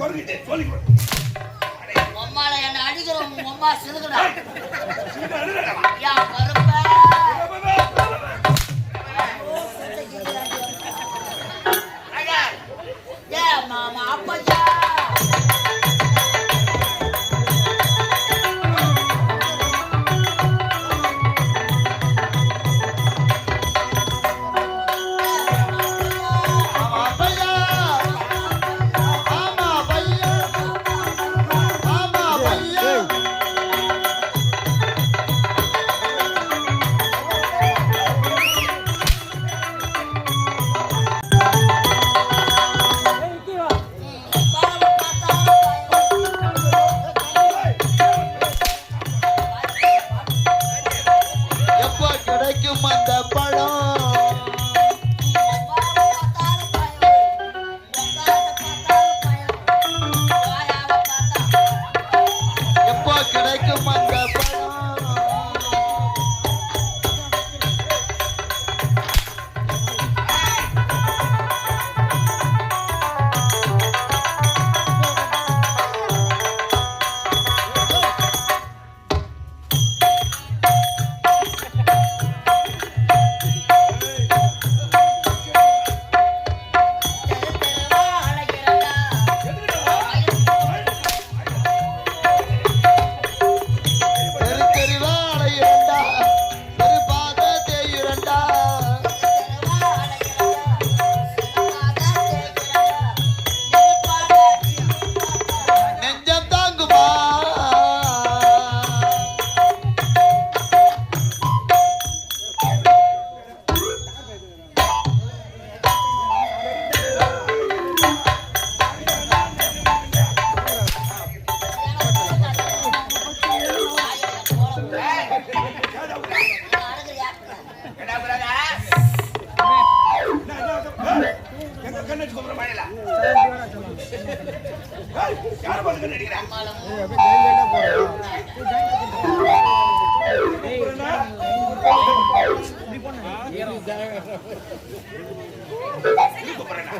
குறைஞ்சிட்டு சொல்லி உம்மால என்ன அடிக்கிறோம் உம்மா சிறுகுடா யா கருப்பா. கூப்பிடுறேன்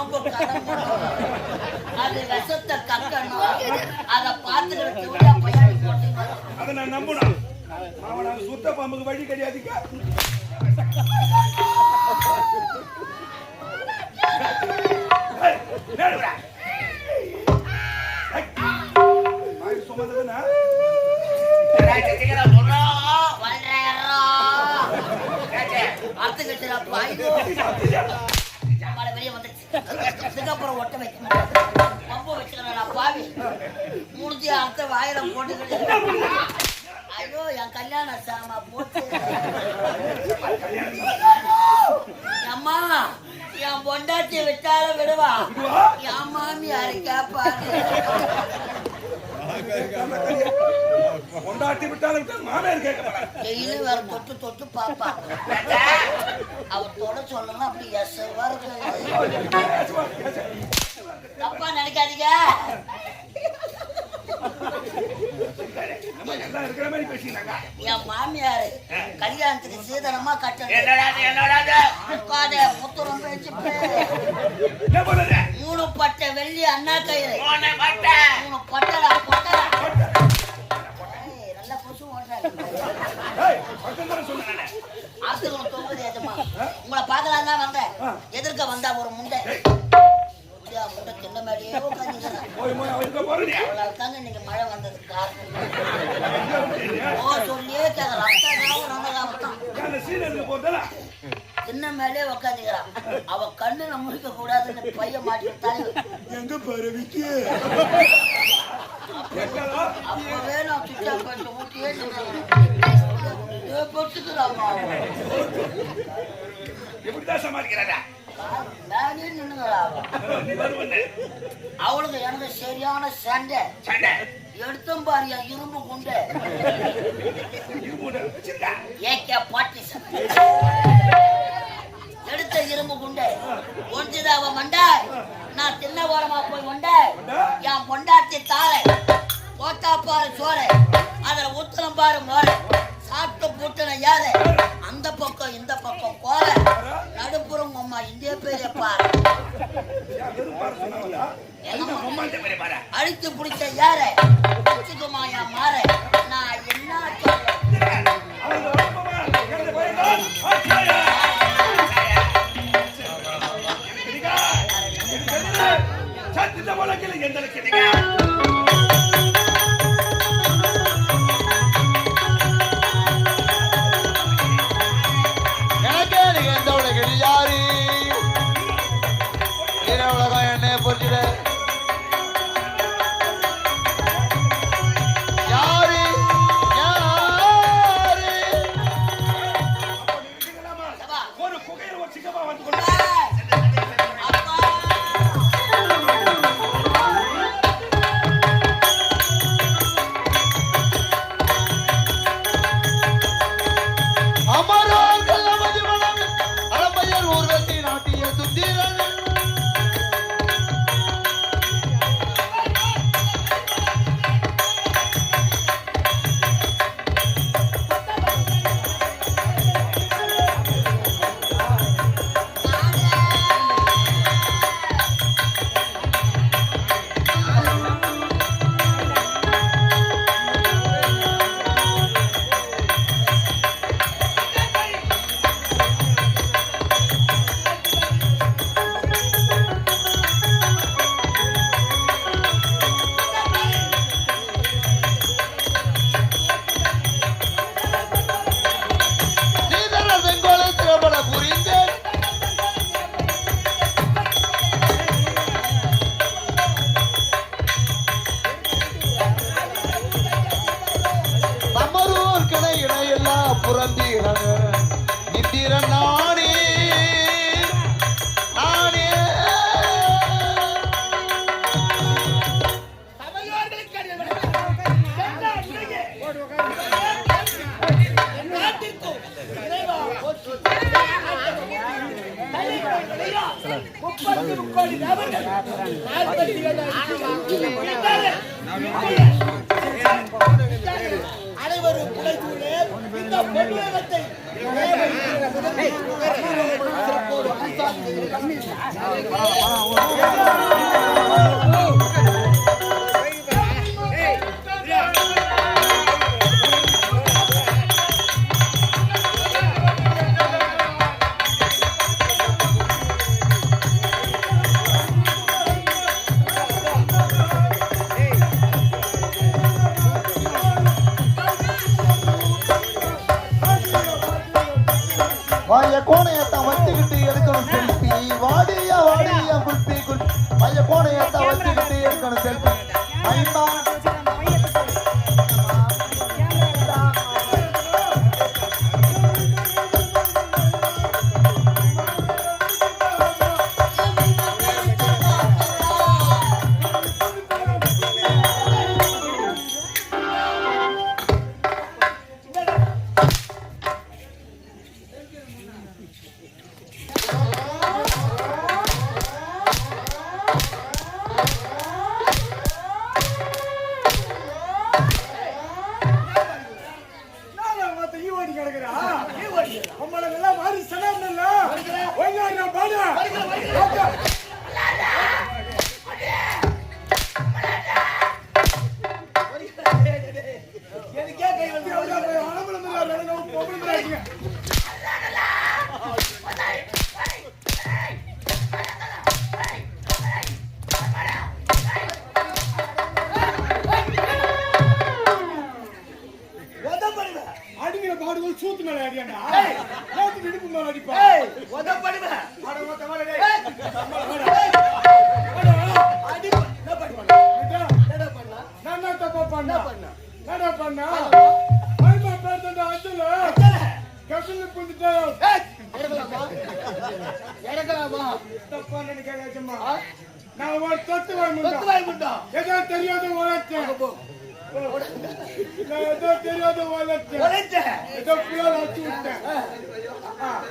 பாம்பு அது விஷத்தை கக்கணும். அதை பார்த்துக்கிட்டு அதை நான் நம்பணும் அவன் அந்த சுத்த பாம்புக்கு வழி கிடையாதுக்கா. அத்துக்கிட்டு அதுக்கப்புறம் ஒட்ட வைக்க முடியாது பம்ப வச்சுக்கிறேன் பாவி. முடிஞ்சு அடுத்த வாயில போட்டுக்கிட்டு ஐயோ என் கல்யாணம் சாமா போட்டு அம்மா என் பொண்டாட்டியை விட்டால விடுவா. என் மாமி யாரு கேப்பாரு இருக்க மாமியார் கேட்க மாட்டாங்க. டெய்லி வேற தொட்டு தொட்டு பாப்பா. அவர் தொட சொல்லணும் அப்படி எஸ்வா இருக்கு. தப்பா நினைக்காதீங்க. நம்ம எல்லாம் இருக்கிற மாதிரி பேசிக்கிறாங்க என் மாமியாரு கல்யாணத்துக்கு சீதனமா? உட்காத முத்துரம் பேச்சு மூணு பட்டை வெள்ளி அண்ணா கயிறு போன பட்டை. மூணு பட்டடா பொட்டடா. எஜமா. உங்களை பார்க்கலாம் தான் வந்தேன். எதிர்க்க வந்தா ஒரு முண்டை. முண்டை மாதிரியே போய் போய் நீங்க மழை வந்தது காரணம். ஓ சொல்லியே தின்ன மேலே உட்காந்துக்கிறான் அவ கண்ணுல முழிக்க கூடாதுன்னு பையன் மாட்டிட்டாங்க எங்க பரவிக்கு அப்பவே நான் சுத்தா கொஞ்சம் ஊட்டியே பொறுத்துக்கிறாமா எப்படிதான் சமாளிக்கிறாடா மேலே நின்னுங்களா அவளுக்கு எனக்கு சரியான சண்டை. சண்டை. எடுத்தும் பாரியா இரும்பு குண்டு. பாரு மோரை சாப்பிட்டு பூட்டின யாரு அந்த பக்கம் இந்த பக்கம் கோல நடுப்புறம் அம்மா இந்திய பேரே பாரு. அழித்து பிடிச்ச யாரு மாற. வாய முட்டோம் ஏதோ தெரியாத உழைச்சேன் நான் ஏதோ தெரியாத உழைச்சேன் உழைச்சேன் ஏதோ புயல் அடிச்சு விட்டேன்.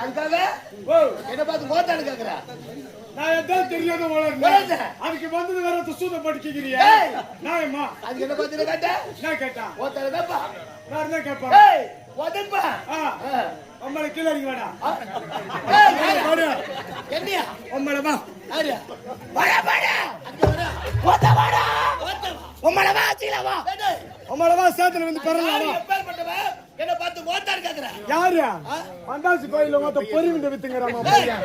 அதுக்காக? என்ன பார்த்து ஓத்தான்னு கேக்குற. நான் ஏதோ தெரியாத உழைச்சேன். அதுக்கு வந்தது வேற சூத படிக்கிறியா ஏய். நாயம்மா. அதுக்கு என்ன பார்த்து கேட்ட? நான் கேட்டான். ஓத்தான்னு கேப்பா என்ன கேட்பான்? உதப்பா உம்மளை கீழே யாரு? வாடா. என்னையா? உம்மளை வா. ஓத்த ஓத்த உம்மள வா சீல வா. டேய் உம்மளை வா சேத்துல வந்து பரவாயில்ல? என்ன பார்த்து ஓத்தான்னு கேக்குற. யாரு? அந்தாசி கோயில்ல மொத்த பொறி விண்டு வித்துங்கிறாமா பையன்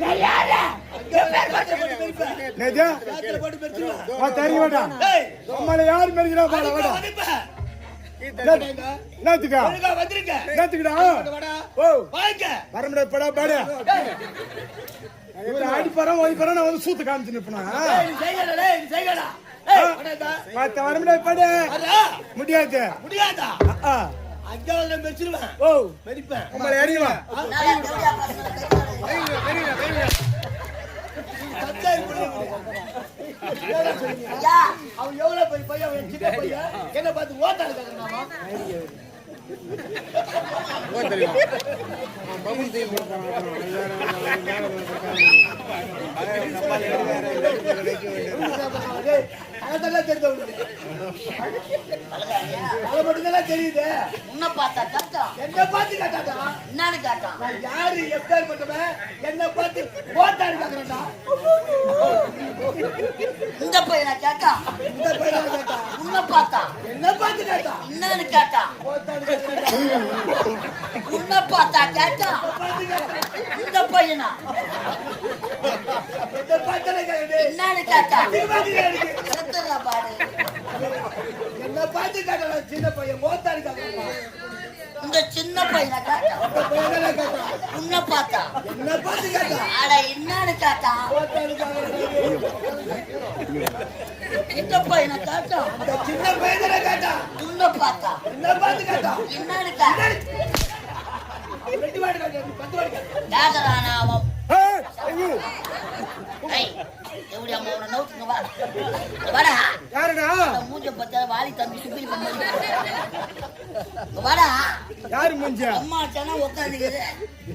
நான் யாரு? நேஜா போட்டு பெருத்துருவேன். வா தரி வாடா. ஏய். உம்மளை யார் மெரிக்கிறா வாடா வாடா. ஒழுங்கா வந்திருக்க வாடா. ஓ. வாங்க. படா பாடு. ஓடி பரம் நான் வந்து சூத்து காமிச்சு நிப்பனா? வாடா பார்த்த வரமுடா படு. வரா முடியாது. முடியாதா? மெச்சிருவேன் ஓ. மெரிப்பேன் அறிவா புள்ள ஐயா அவன் எவ்வளவு பெரிய பையன் அவன் சின்ன பையன் என்ன பார்த்து ஓட்டாரு கேக்குறாமா அதெல்லாம் தெரிஞ்சவனுக்கு அதை மட்டும்தான் தெரியுது. உன்னை பார்த்தா கஷ்டம் என்ன பார்த்து கேட்டாடா என்னன்னு கேட்டான். நான் யாரு எப்பேர் பண்ணவன் என்ன பார்த்து ஓட்டாரு கேக்குறேன்டா. இந்த பையனை கேட்டான் இந்த பையன் கேட்டா. உன்னை பார்த்தா. என்ன பார்த்து கேட்டா. என்னன்னு கேக்குறேன்டா. உன்னை பார்த்தா கேட்டா. இந்த பையனா. என்ன என்னன்னு செத்துறா பாடு என்ன பார்த்து கேட்டா? சின்ன பையன் ஓட்டாரு கேக்குறான் இந்த சின்ன பையனை கேட்டா? உன்னை பார்த்தா? என்ன பார்த்து கேட்டா? அட என்னன்னு கேக்குறேன் இந்த பையனை சின்ன பையன் கேட்டா? உன்னை பார்த்தா? என்ன பார்த்து கேட்டா? என்னன்னு கேட்டா? பத்து வாடி கேட்டா? அவன்? மூஞ்ச பார்த்தா வாலி தம்பி பண்ணி வாடா. யாரு மூஞ்சியா அம்மா சேனா உட்காந்துக்குது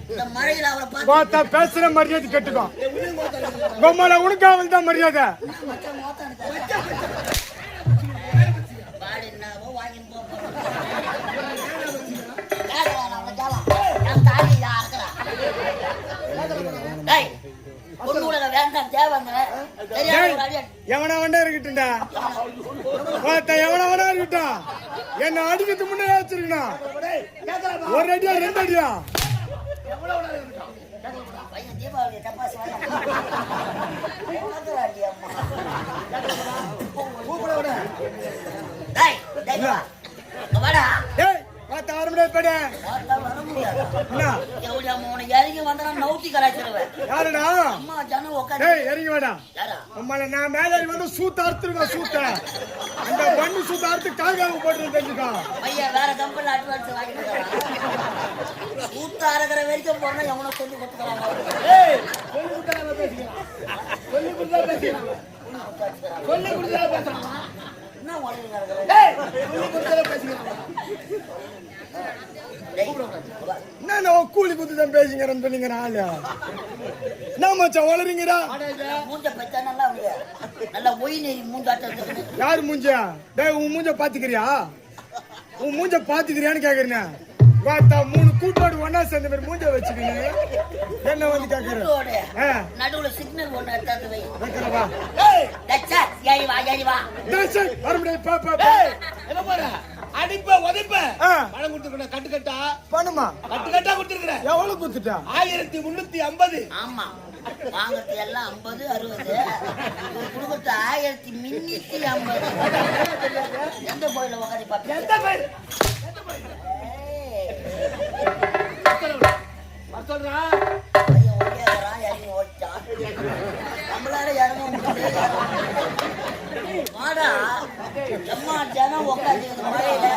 இந்த மழையில அவளை பார்த்து பேசுற மரியாதை கெட்டுக்கோ பொம்மல உனக்காவல் தான் மரியாதை. என்னவோ வாங்கின்னு போ. எவனா வேண்டா இருக்கட்டும்டா? எவனா வேணா இருக்கட்டும். என்ன அடிக்கிறது முன்னே வச்சிருக்கணும் ஒரு அடியா ரெண்டு அடியா? தீபாவளி பட. வர முடியாது என்ன? உனக்கு இறங்கி வந்தா நவுத்தி கலாச்சிருவேன் யாருடா? அம்மா ஜனம் உட்காந்து டேய் இறங்கி வாடா. யாரா? உம்மளை நான் மேலே வந்து சூத்த அறுத்துருவேன் சூத்த. அந்த பண்ணு சூத்த அறுத்து காங்காவு போட்டு தெரிஞ்சுக்கோ. பையன் வேற கம்பெனில அட்வான்ஸ் வாங்கிட்டு ஊத்த அறக்கிற வரைக்கும் போனா எவனோ சொல்லி கொடுத்துக்கிறாங்க ஏய் சொல்லி கொடுத்தா பேசிக்கலாம்? சொல்லி கொடுத்தா பேசிக்கலாம். சொல்லி கொடுத்தா பேசலாம்? என்ன உடனே நடக்குது டேய் சொல்லி கொடுத்தா பேசிக்கலாம். என்ன நான் கூலி குத்து தான் பேசிங்கிறேன்னு சொன்னீங்க ஆளு என்ன மச்சான் வளருங்கடா மூஞ்ச பச்சா நல்லா நல்லா ஒய் மூஞ்சாட்டம் யாரு டேய் உன் மூஞ்ச பாத்துக்கிறியா? உன் மூஞ்ச பாத்துக்கிறியான்னு கேக்குறேன். பார்த்தா மூணு கூட்டோடு ஒன்னா சேர்ந்த மாதிரி மூஞ்ச வச்சுக்கின்னு என்ன வந்து கேக்குற? கூட்டோடு. ஆ, நடுவுல சிக்னல் ஒண்ணு எடுத்தாந்து வை வைக்கிறவா ஏய் வா பா பா, போற? அடிப்ப உதைப்ப. பணம் கொடுத்துருக்கேன் கட்டு கட்டா பண்ணுமா? கட்டு கட்டா கொடுத்துருக்கேன் எவ்வளவு குத்துட்டா ஆயிரத்தி முன்னூத்தி ஐம்பது. ஆமா. வாங்குறது எல்லாம் ஐம்பது அறுபது. கொடுக்கறது ஆயிரத்தி முன்னூத்தி ஐம்பது. எந்த கோயில? உட்காந்து பார்த்து எந்த வர சொல்றா. நம்மளால இறங்க முடியல. வாடா. எம்மா ஜனம் உட்காந்துருக்குது மழையில.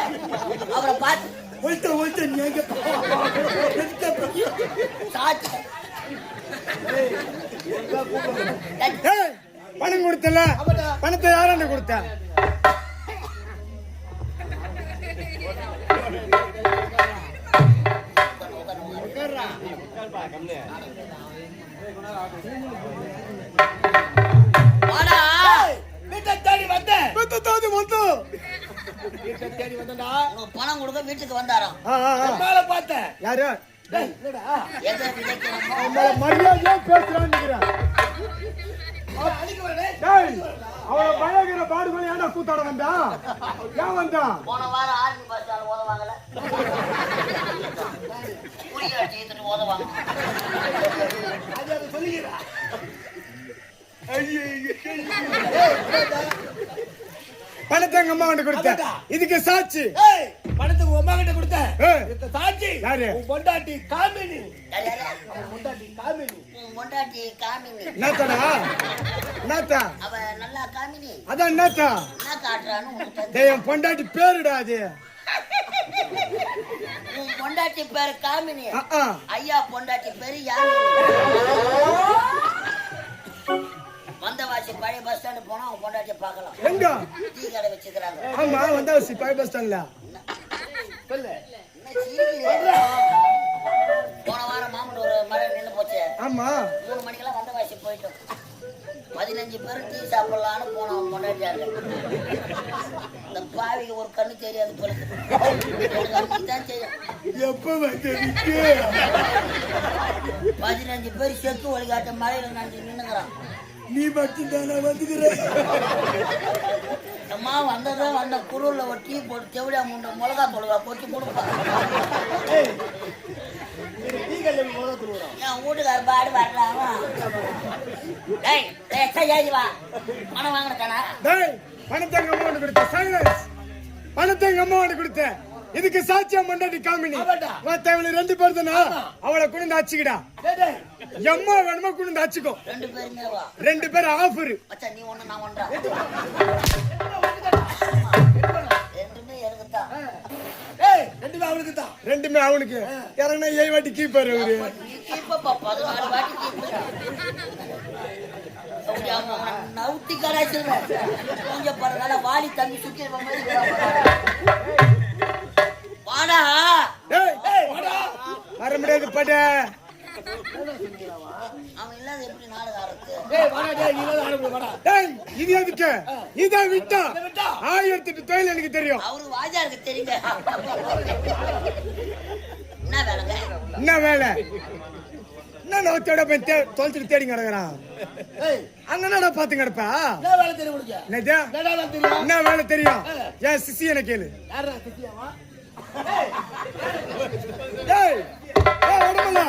அவரை பார்த்து ஒழுத்த ஒழுத்த நீ எங்க சாச்சு. ஏய், பணம் கொடுத்தல பணத்தை யாராண்ட கொடுத்த வாடா. பெத்ததாவது மொத்தம் வீட்டை தேடி உனக்கு பணம் கொடுக்க வீட்டுக்கு வந்தாராம். மேல பார்த்தேன். யாரு? டேய், என்னடா? எதை விதைக்கிறோமோ. நம்மள மரியாதையா பேசுறான்னு. அவன் பயங்கர பாடுபடி ஏன்டா கூத்தாட வந்தா? ஏன் வந்தா? போன வாரம் ஆர்மி பஸ் ஸ்டாண்ட் பணத்தை எங்க அம்மா கிட்ட கொடுத்த இதுக்கு சாட்சி. ஏய் பணத்துக்கு அம்மா கிட்ட கொடுத்தேன். சாட்சி. யாரு? உன் பொண்டாட்டி காமினி. யார் யாரு? பொண்டாட்டி காமினி. உன் பொண்டாட்டி காமினி. என்னத்தடா? என்னத்தா? அவ நல்லா காமினி. அதான் என்னத்தா? என்ன தெரியும். டேய் பொண்டாட்டி பேருடா அது. உன் பொண்டாட்டி பேரு காமினி. ஐயா பொண்டாட்டி பேரு யாமினி வந்தவாசி பழைய பஸ் ஸ்டாண்டு போனா அவன் பொண்டாட்டிய பார்க்கலாம். எங்க? டீ கடை ஆமா வந்தா சிப்பாய் பஸ் ஸ்டாண்ட்ல சொல்லு? போன வாரம் மாமன் ஒரு மழை நின்னு போச்சு. ஆமா. மூணு மணிக்கெல்லாம் வந்தவாசி போயிட்டோம். பதினஞ்சு பேர் டீ சாப்பிடலான்னு போனோம் பொண்டாட்டியாங்க இந்த பாவிக்கு ஒரு கண்ணு தெரியாது தான் எப்ப பதினஞ்சு பேர் செத்து ஒளிகாட்ட மழையில நன்றி நின்னுங்கிறான் நீ மட்டும் தானே வந்துக்கிற? அம்மா வந்ததும் வந்த குருவில் ஒரு டீ போட்டு தெவிடா மூணு மிளகா தொழுவா கொட்டி கொடுப்பான் டீ கல்யாணம் போத திருவுறோம் என் வீட்டுக்கார பாடு வர்றாங்க டேய் டேய் ஏறி வா. பணம் வாங்கினதானா டேய் பணத்தை எங்க அம்மா கொடுத்த? சைலன்ஸ் பணத்தை எங்க அம்மா கொடுத்த? இதுக்கு சாட்சியா மண்டாட்டி காமினி. மத்த இவளு ரெண்டு பேர் தானா? அவளை குனிந்து அச்சுக்கிடா எம்மா வேணுமா குனிந்து அச்சுக்கோ ரெண்டு பேருமே வா. ரெண்டு பேர் ஆஃபர். ரெண்டுமே அவனுக்கு. இறங்கினா ஏழு வாட்டி கீப்பர் அவரு. நவுத்தி கடாச்சிருவேன் கொஞ்சம் பரவாயில்ல வாடி தம்பி சுத்தி வாடா. டேய் ஏய் வாடா. வர முடியாது பட அவன் இல்லாத எப்படி நாடகம் ஆடுறது? ஏய் வாடா டேய் நீ தான் ஆட வாடா. டேய் இது எதுக்கு? இதான் விட்டா. இதை விட்டா? ஆயிரத்தி எட்டு தொழில் எனக்கு தெரியும். அவரு வாஜாருக்கு தெரியுங்க. என்ன வேலைங்க? என்ன வேலை? என்ன நோத்தோட போய் தே தொலைச்சிட்டு தேடி கிடக்குறான்? அங்க என்னடா பாத்து கிடப்பா? என்ன வேலை தெரியும் என்ன வேலை ஏன் சிசி என்ன கேளு. யாரா சத்தியமா டேய் ஏய் உடம்புல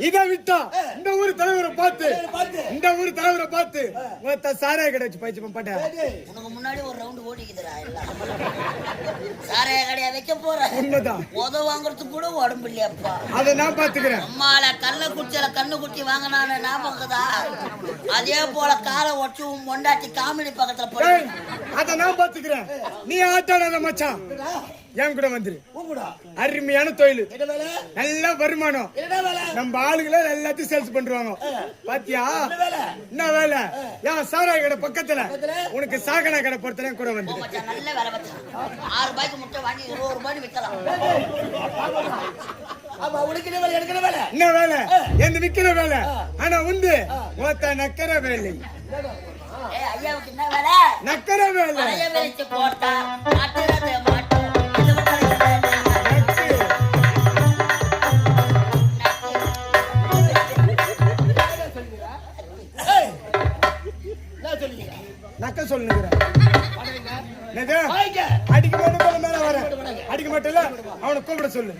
இதை விட்டா இந்த ஊர் தலைவரை பார்த்து. இந்த ஊர் தலைவரை பார்த்து. மொத்த சாராய கடை வச்சு பயிற்சி பண்ண உனக்கு முன்னாடி ஒரு ரவுண்ட் ஓடிக்குதுடா சாராய கடையை வைக்க போறேன் உண்மைதான். உத வாங்குறதுக்கு கூட உடம்பு இல்லையாப்பா. அதை நான் பாத்துக்கிறேன் அம்மால கல்ல குச்சியில கண்ணு குச்சி வாங்கினான ஞாபகதா அதே போல காலை ஒட்டி உன் பொண்டாட்டி காமெடி பக்கத்துல போய் அதை நான் பாத்துக்கிறேன் நீ ஆட்டாடாத மச்சான். என் கூட வந்துரு. அருமையான தொழில். நல்ல வருமானம். நம்ம ஆளுகளை எல்லாத்தையும் சேல்ஸ் பண்றாங்க ஆகணும் பாத்தியா? என்ன வேலை? ஏன் சாரா கடை பக்கத்துல. உனக்கு சாகனா கடை பொறுத்தல கூட வந்து நல்ல வேலை ஆறு ரூபாய்க்கு முட்டை வாங்கி இருபது ரூபாய்க்கு விற்கலாம் என்ன வேலை? ஆனா உண்டு. ஒத்த வேலை. நக்கிற வேலை? சொல்லுங்கிறேன் அடிக்க மட்டும் மேல வர. அடிக்க மட்டும் அவனை கூப்பிட சொல்லு.